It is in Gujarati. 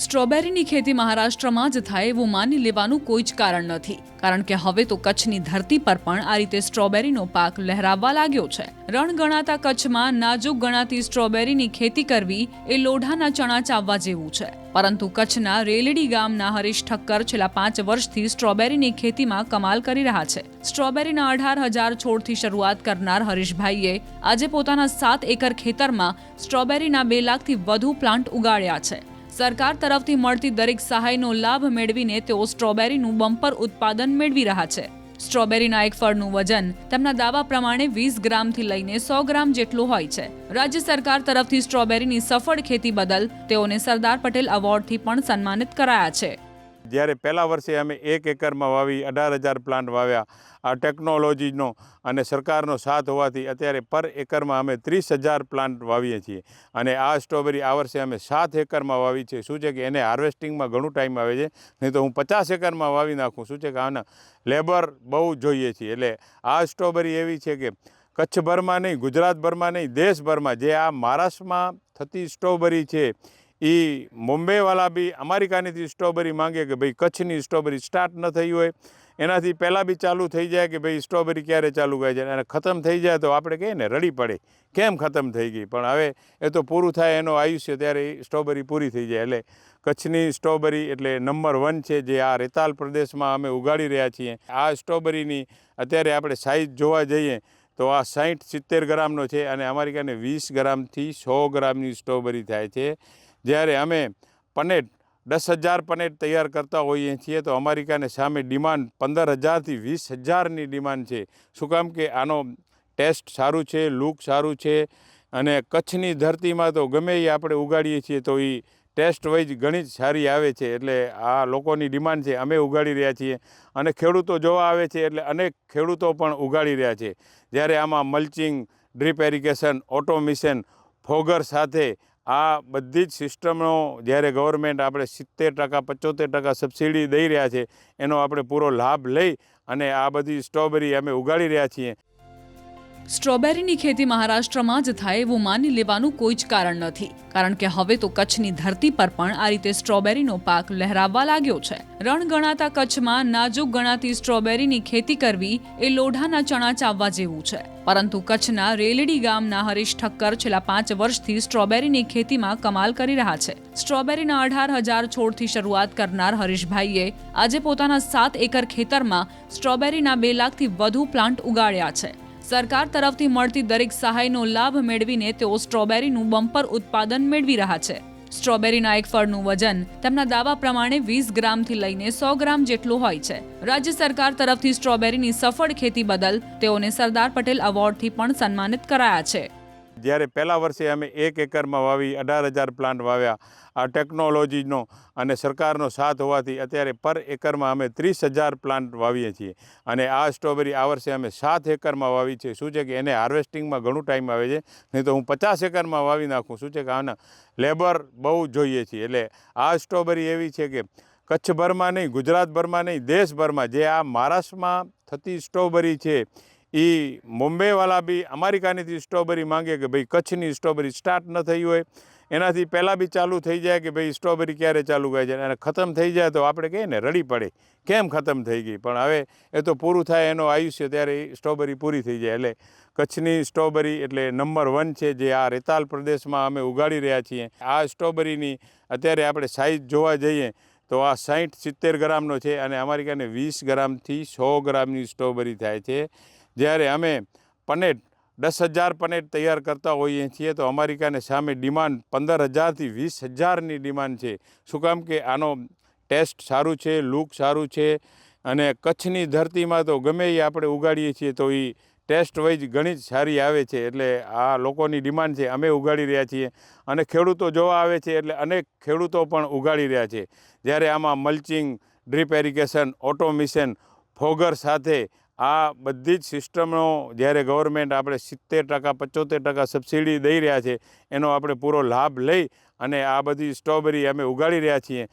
સ્ટ્રોબેરીની ખેતી મહારાષ્ટ્રમાં જ થાય એવું માની લેવાનું કોઈ જ કારણ નથી. કારણ કે હવે તો કચ્છની ધરતી પર પણ આ રીતે સ્ટ્રોબેરીનો પાક લહેરાવવા લાગ્યો છે. રણ ગણાતા કચ્છમાં નાજુક ગણાતી સ્ટ્રોબેરીની ખેતી કરવી એ લોઢાના ચણા ચાવવા જેવું છે. પરંતુ કચ્છના રેલડી ગામના હરીશ ઠક્કર છેલ્લા પાંચ વર્ષથી સ્ટ્રોબેરીની ખેતીમાં કમાલ કરી રહ્યા છે. સ્ટ્રોબેરીના અઢાર હજાર છોડથી શરૂઆત કરનાર હરીશભાઈએ આજે પોતાના સાત એકર ખેતરમાં સ્ટ્રોબેરીના બે લાખથી વધુ પ્લાન્ટ ઉગાડ્યા છે. સરકાર તરફથી મળતી દરેક સહાયનો લાભ મેળવીને તેઓ સ્ટ્રોબેરીનું બમ્પર ઉત્પાદન મેળવી રહ્યા છે. સ્ટ્રોબેરીના એક ફળનું વજન તેમના દાવા પ્રમાણે વીસ ગ્રામથી લઈને સો ગ્રામ જેટલું હોય છે. રાજ્ય સરકાર તરફથી સ્ટ્રોબેરીની સફળ ખેતી બદલ તેઓને સરદાર પટેલ એવોર્ડથી પણ સન્માનિત કરાયા છે. જ્યારે પહેલા વર્ષે અમે એક એકરમાં વાવી, અઢાર હજાર પ્લાન્ટ વાવ્યા. આ ટેકનોલોજીનો અને સરકારનો સાથ હોવાથી અત્યારે પર એકરમાં અમે ત્રીસ હજાર પ્લાન્ટ વાવીએ છીએ. અને આ સ્ટ્રોબેરી આ વર્ષે અમે સાત એકરમાં વાવી છે. શું છે કે એને હાર્વેસ્ટિંગમાં ઘણું ટાઈમ આવે છે. નહીં તો હું પચાસ એકરમાં વાવી નાખું. શું છે કે આના લેબર બહુ જોઈએ છીએ. એટલે આ સ્ટ્રોબેરી એવી છે કે કચ્છભરમાં નહીં, ગુજરાતભરમાં નહીં, દેશભરમાં જે આ મહારાષ્ટ્રમાં થતી સ્ટ્રોબેરી છે એ મુંબઈવાળા બી અમેરિકાનીથી સ્ટ્રોબેરી માંગે કે ભાઈ કચ્છની સ્ટ્રોબેરી સ્ટાર્ટ ન થઈ હોય. એનાથી પહેલાં બી ચાલુ થઈ જાય કે ભાઈ સ્ટ્રોબેરી ક્યારે ચાલુ થાય છે? અને ખતમ થઈ જાય તો આપણે કહીએ ને રડી પડે. કેમ ખતમ થઈ ગઈ? પણ હવે એ તો પૂરું થાય, એનો આયુષ્ય ત્યારે સ્ટ્રોબેરી પૂરી થઈ જાય. એટલે કચ્છની સ્ટ્રોબેરી એટલે નંબર વન છે જે આ રેતાલ પ્રદેશમાં અમે ઉગાડી રહ્યા છીએ. આ સ્ટ્રોબેરીની અત્યારે આપણે સાઇઝ જોવા જઈએ તો આ સાહીઠ સિત્તેર ગ્રામનો છે અને અમારી કાને વીસ ગ્રામથી સો ગ્રામની સ્ટ્રોબેરી થાય છે. જ્યારે અમે પનેટ દસ હજાર પનેટ તૈયાર કરતા હોઈએ છીએ, તો અમેરિકાને સામે ડિમાન્ડ પંદર હજારથી વીસ હજારની ડિમાન્ડ છે. શું કામ કે આનો ટેસ્ટ સારું છે, લુક સારું છે, અને કચ્છની ધરતીમાં તો ગમે એ આપણે ઉગાડીએ છીએ, તો એ ટેસ્ટ વાઇઝ ઘણી જ સારી આવે છે. એટલે આ લોકોની ડિમાન્ડ છે, અમે ઉગાડી રહ્યા છીએ. અને ખેડૂતો જોવા આવે છે, એટલે અનેક ખેડૂતો પણ ઉગાડી રહ્યા છે. જ્યારે આમાં mulching, drip irrigation, automation, fogger સાથે આ બધી જ સિસ્ટમનો જ્યારે ગવર્મેન્ટ આપણે સિત્તેર ટકા, પચોતેર ટકા સબસિડી દઈ રહ્યા છે, એનો આપણે પૂરો લાભ લઈ અને આ બધી સ્ટ્રોબેરી અમે ઉગાડી રહ્યા છીએ. સ્ટ્રોબેરીની ખેતી મહારાષ્ટ્રમાં જ થાય એવું માની લેવાનું કોઈ જ કારણ નથી. કારણ કે હવે તો કચ્છની ધરતી પર પણ આ રીતે સ્ટ્રોબેરીનો પાક લહેરાવવા લાગ્યો છે. રણ ગણાતા કચ્છમાં નાજુક ગણાતી સ્ટ્રોબેરીની ખેતી કરવી એ લોઢાના ચણા ચાવવા જેવું છે. પરંતુ કચ્છના રેલડી ગામના હરીશ ઠક્કર છેલ્લા પાંચ વર્ષથી સ્ટ્રોબેરીની ખેતીમાં કમાલ કરી રહ્યા છે. સ્ટ્રોબેરીના અઢાર હજાર છોડથી શરૂઆત કરનાર હરીશભાઈએ આજે પોતાના સાત એકર ખેતરમાં સ્ટ્રોબેરીના બે લાખથી વધુ પ્લાન્ટ ઉગાડ્યા છે. સરકાર તરફથી મળતી દરેક સહાયનો લાભ મેળવીને તેઓ સ્ટ્રોબેરીનું બમ્પર ઉત્પાદન મેળવી રહ્યા છે. સ્ટ્રોબેરીના એક ફળનું વજન તેમના દાવા પ્રમાણે વીસ ગ્રામથી લઈને સો ગ્રામ જેટલું હોય છે. રાજ્ય સરકાર તરફથી સ્ટ્રોબેરીની સફળ ખેતી બદલ તેઓને સરદાર પટેલ એવોર્ડથી પણ સન્માનિત કરાયા છે. જ્યારે પહેલા વર્ષે અમે એક એકરમાં વાવી, અઢાર હજાર પ્લાન્ટ વાવ્યા. આ ટેકનોલોજીનો અને સરકારનો સાથ હોવાથી અત્યારે પર એકરમાં અમે ત્રીસ હજાર પ્લાન્ટ વાવીએ છીએ. અને આ સ્ટ્રોબેરી આ વર્ષે અમે સાત એકરમાં વાવી છે. શું છે કે એને હાર્વેસ્ટિંગમાં ઘણું ટાઈમ આવે છે? નહીં તો હું પચાસ એકરમાં વાવી નાખું. શું છે કે આના લેબર બહુ જોઈએ છીએ. એટલે આ સ્ટ્રોબેરી એવી છે કે કચ્છભરમાં નહીં, ગુજરાતભરમાં નહીં, દેશભરમાં જે આ મહારાષ્ટ્રમાં થતી સ્ટ્રોબેરી છે એ મુંબઈવાળા બી અમેરિકાનીથી સ્ટ્રોબેરી માંગે કે ભાઈ કચ્છની સ્ટ્રોબેરી સ્ટાર્ટ ન થઈ હોય. એનાથી પહેલાં બી ચાલુ થઈ જાય કે ભાઈ સ્ટ્રોબેરી ક્યારે ચાલુ થાય છે? અને ખતમ થઈ જાય તો આપણે કહીએ ને રડી પડે. કેમ ખતમ થઈ ગઈ? પણ હવે એ તો પૂરું થાય, એનો આયુષ્ય ત્યારે સ્ટ્રોબેરી પૂરી થઈ જાય. એટલે કચ્છની સ્ટ્રોબેરી એટલે નંબર વન છે જે આ રેતાલ પ્રદેશમાં અમે ઉગાડી રહ્યા છીએ. આ સ્ટ્રોબેરીની અત્યારે આપણે સાઇઝ જોવા જઈએ તો આ સાહીઠ સિત્તેર ગ્રામનો છે અને અમારી કાને વીસ ગ્રામથી સો ગ્રામની સ્ટ્રોબેરી થાય છે. જ્યારે અમે પનેટ દસ હજાર પનેટ તૈયાર કરતા હોઈએ છીએ, તો અમેરિકાને સામે ડિમાન્ડ પંદર હજારથી વીસ હજારની ડિમાન્ડ છે. શું કામ કે આનો ટેસ્ટ સારું છે, લુક સારું છે, અને કચ્છની ધરતીમાં તો ગમે એ આપણે ઉગાડીએ છીએ, તો એ ટેસ્ટ વાઇઝ ઘણી જ સારી આવે છે. એટલે આ લોકોની ડિમાન્ડ છે, અમે ઉગાડી રહ્યા છીએ. અને ખેડૂતો જોવા આવે છે, એટલે અનેક ખેડૂતો પણ ઉગાડી રહ્યા છે. જ્યારે આમાં mulching, drip irrigation, automation, fogger સાથે આ બધી જ સિસ્ટમનો જ્યારે ગવર્મેન્ટ આપણે સિત્તેર ટકા, પચોતેર ટકા સબસિડી દઈ રહ્યા છે, એનો આપણે પૂરો લાભ લઈ અને આ બધી સ્ટ્રોબેરી અમે ઉગાડી રહ્યા છીએ.